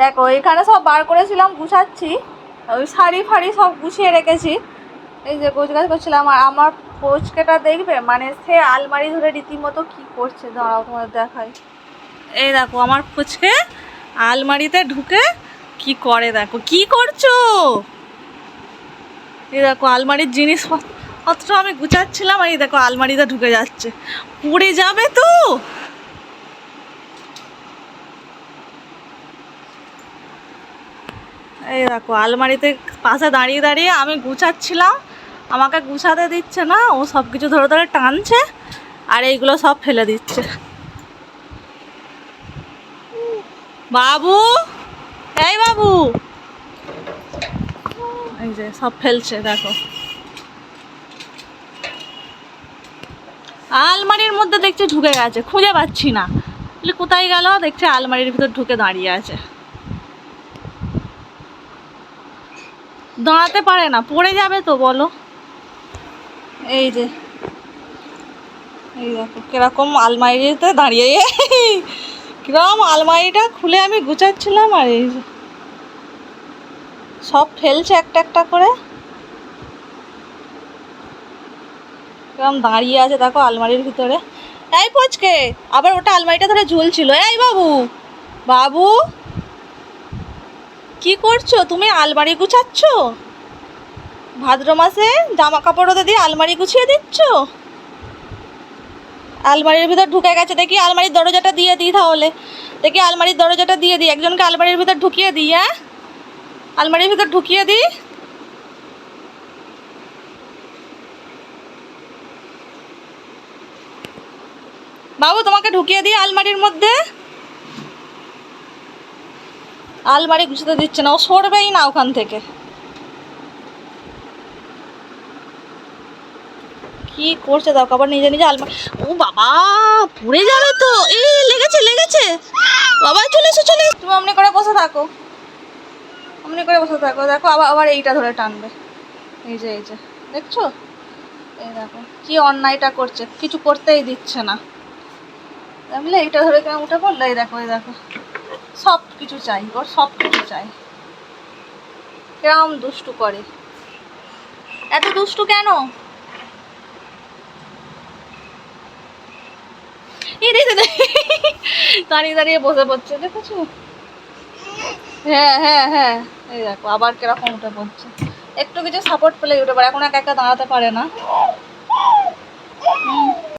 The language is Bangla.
দেখো, এখানে সব বার করেছিলাম, গুছাচ্ছি। ওই শাড়ি ফাড়ি সব গুছিয়ে রেখেছি। এই যে গোছ গাছ করছিলাম, আর আমার পোচকেটা দেখবে? মানে সে আলমারি ধরে রীতিমতো কি করছে? দাঁড়াও তোমাদের দেখাই। এই দেখো, আমার ফুচকে আলমারিতে ঢুকে কি করে দেখো? কি করছ? এই দেখো, আলমারির জিনিসপত্র আমি গুছাচ্ছিলাম, আর এই দেখো, আলমারিতে ঢুকে যাচ্ছে। পুড়ে যাবে তো? এই দেখো, আলমারিতে পাশে দাঁড়িয়ে দাঁড়িয়ে আমি গুছাচ্ছিলাম। আমাকে গুছাতে দিচ্ছে না, ও সব কিছু ধরে ধরে টানছে আর এইগুলো সব ফেলে দিচ্ছে। বাবু, এই বাবু। এই যে সব ফেলছে, দেখো। আলমারির মধ্যে দেখছি ঢুকে গেছে, খুঁজে পাচ্ছি না। কোথায় গেল? দেখছি আলমারির ভিতর ঢুকে দাঁড়িয়ে আছে। দাঁড়াতে পারে না, পড়ে যাবে তো, বলো। এই যে, এই দেখো, কীরকম আলমারিতে দাঁড়িয়ে, কীরকম আলমারিটা খুলে আমি গুছাচ্ছিলাম আর এই সব ফেলছে একটা একটা করে। কীরকম দাঁড়িয়ে আছে, দেখো আলমারির ভিতরে। এই পচকে, আবার ওটা আলমারিটা ধরে ঝুলছিল। এই বাবু বাবু কি করছ? তুমি আলমারি গুছাচ্ছ? ভাদ্র মাসে জামা কাপড় ওদের দিয়ে আলমারি গুছিয়ে দিচ্ছ? আলমারির ভিতর ঢুকে গেছে, দেখি আলমারির দরজাটা দিয়ে দিই তাহলে। দেখি আলমারির দরজাটা দিয়ে দিই, একজনকে আলমারির ভিতর ঢুকিয়ে দিই হ্যাঁ? আলমারির ভিতর ঢুকিয়ে দিই। বাবু, তোমাকে ঢুকিয়ে দিই আলমারির মধ্যে? আলমারি গুছাতে দিচ্ছে না, ও সরবেই না ওখান থেকে। কি করছে দেখো, আবার নিজে নিজে আলমারি ও বাবা, পড়ে যাবে তো। এ, লেগেছে লেগেছে। বাবা চলে এসো চলে। তুমি অমনি করে বসে থাকো। অমনি করে বসে থাকো। দেখো, আবার আবার এইটা ধরে টানবে। এই যে এই যে। দেখছ? এই দেখো, কি অন্যায়টা করছে। কিছু করতেই দিচ্ছে না। বুঝলে এইটা ধরে কেন উঠে পড়ল? এই দেখো এই দেখো। সব কিছু চাই, ওর সব কিছু চাই। কিরম দুষ্টু করে। এত দুষ্টু কেন। দাঁড়িয়ে দাঁড়িয়ে বসে পড়ছে, দেখেছ? হ্যাঁ হ্যাঁ হ্যাঁ। এই দেখো, আবার কীরকম উঠে পড়ছে। একটু কিছু সাপোর্ট পেলে উঠে পারে এখন একা একা দাঁড়াতে পারে না।